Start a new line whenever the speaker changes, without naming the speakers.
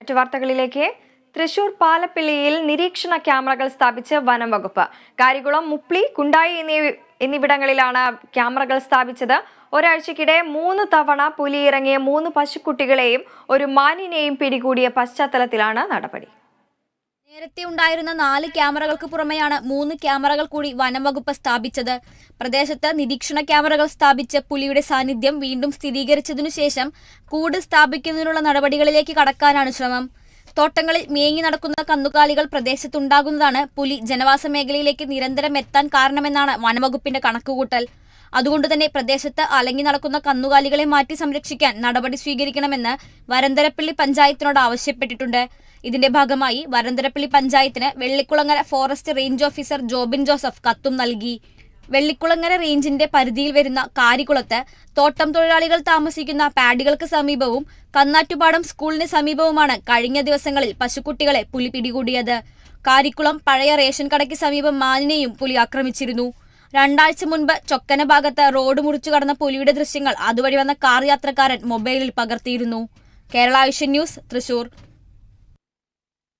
മറ്റു വാർത്തകളിലേക്ക്. തൃശൂർ പാലപ്പിള്ളിയിൽ നിരീക്ഷണ ക്യാമറകൾ സ്ഥാപിച്ച് വനം വകുപ്പ്. കാരികുളം മുപ്ലി കുണ്ടായി എന്നീ എന്നിവിടങ്ങളിലാണ് ക്യാമറകൾ സ്ഥാപിച്ചത്. ഒരാഴ്ചക്കിടെ മൂന്ന് തവണ പുലി ഇറങ്ങിയ മൂന്ന് പശുക്കുട്ടികളെയും ഒരു മാനിനെയും പിടികൂടിയ പശ്ചാത്തലത്തിലാണ് നടപടി.
നേരത്തെ ഉണ്ടായിരുന്ന നാല് ക്യാമറകൾക്ക് പുറമെയാണ് മൂന്ന് ക്യാമറകൾ കൂടി വനംവകുപ്പ് സ്ഥാപിച്ചത്. പ്രദേശത്ത് നിരീക്ഷണ ക്യാമറകൾ സ്ഥാപിച്ച് പുലിയുടെ സാന്നിധ്യം വീണ്ടും സ്ഥിരീകരിച്ചതിനു ശേഷം കൂട് സ്ഥാപിക്കുന്നതിനുള്ള നടപടികളിലേക്ക് കടക്കാനാണ് ശ്രമം. തോട്ടങ്ങളിൽ മേങ്ങി നടക്കുന്ന കന്നുകാലികൾ പ്രദേശത്തുണ്ടാകുന്നതാണ് പുലി ജനവാസ മേഖലയിലേക്ക് നിരന്തരം എത്താൻ കാരണമെന്നാണ് വനംവകുപ്പിന്റെ കണക്കുകൂട്ടൽ. അതുകൊണ്ട് തന്നെ പ്രദേശത്ത് അലങ്ങി നടക്കുന്ന കന്നുകാലികളെ മാറ്റി സംരക്ഷിക്കാൻ നടപടി സ്വീകരിക്കണമെന്ന് വരന്തരപ്പള്ളി പഞ്ചായത്തിനോട് ആവശ്യപ്പെട്ടിട്ടുണ്ട്. ഇതിന്റെ ഭാഗമായി വരന്തരപ്പള്ളി പഞ്ചായത്തിന് Vellikkulangara forest range officer Jobin Joseph കത്തും നൽകി. വെള്ളിക്കുളങ്ങര റേഞ്ചിന്റെ പരിധിയിൽ വരുന്ന കാരിക്കുളത്ത് തോട്ടം തൊഴിലാളികൾ താമസിക്കുന്ന പാഡികൾക്ക് സമീപവും കന്നാറ്റുപാടം സ്കൂളിന് സമീപവുമാണ് കഴിഞ്ഞ ദിവസങ്ങളിൽ പശുക്കുട്ടികളെ പുലി പിടികൂടിയത്. കാരിക്കുളം പഴയ റേഷൻ കടയ്ക്ക് സമീപം മാനിനെയും പുലി ആക്രമിച്ചിരുന്നു. രണ്ടാഴ്ച മുൻപ് ചൊക്കന ഭാഗത്ത് റോഡ് മുറിച്ചു കടന്ന പുലിയുടെ ദൃശ്യങ്ങൾ അതുവഴി വന്ന കാർ യാത്രക്കാരൻ മൊബൈലിൽ പകർത്തിയിരുന്നു. Kerala vision news Thrissur.